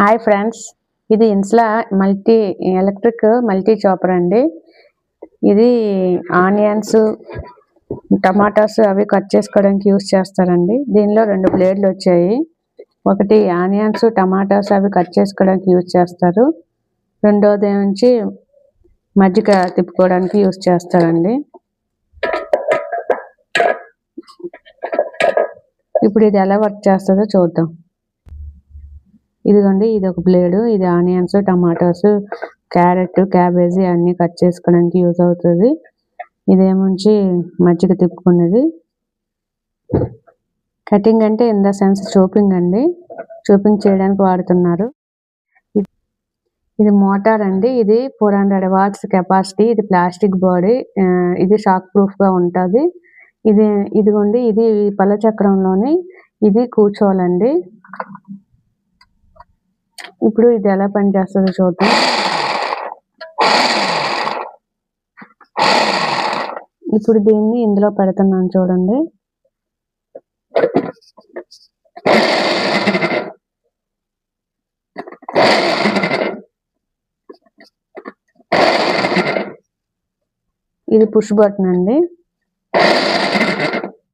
Hi friends. ఇది ఇన్స్లా multi electric multi chopper అండి. ఇది ఆనియన్స్ టమాటాస్ అవి కట్ చేసుకోవడానికి యూస్ చేస్తారండి. దీనిలో రెండు బ్లేడ్లు వచ్చాయి. ఒకటి ఆనియన్స్ టమాటాస్ అవి కట్ చేసుకోవడానికి యూస్ చేస్తారు. రెండోది నుంచి మజ్జిగ తిప్పుకోవడానికి యూస్ చేస్తారండి. ఇప్పుడు ఇది ఎలా వర్క్ చేస్తుందో చూద్దాం. ఇదిగోండి ఇది ఒక బ్లేడు ఇది ఆనియన్స్ టమాటోస్ క్యారెట్ క్యాబేజీ అన్ని కట్ చేసుకోవడానికి యూజ్ అవుతుంది. ఇదేముంచి మజ్జిగ తిప్పుకునేది కటింగ్ అంటే ఇన్ ద సెన్స్ చూపింగ్ అండి. చూపింగ్ చేయడానికి వాడుతున్నారు. ఇది మోటార్ అండి. ఇది ఫోర్ హండ్రెడ్ వాట్స్ కెపాసిటీ ఇది ప్లాస్టిక్ బాడీ ఇది షాక్ ప్రూఫ్గా ఉంటుంది. ఇది ఇదిగోండి ఇది పల్ల ఇది కూర్చోవాలండి. ఇప్పుడు ఇది ఎలా పనిచేస్తుందో చూద్దాం. ఇప్పుడు దీన్ని ఇందులో పెడుతున్నాను చూడండి. ఇది పుష్ బటన్ అండి.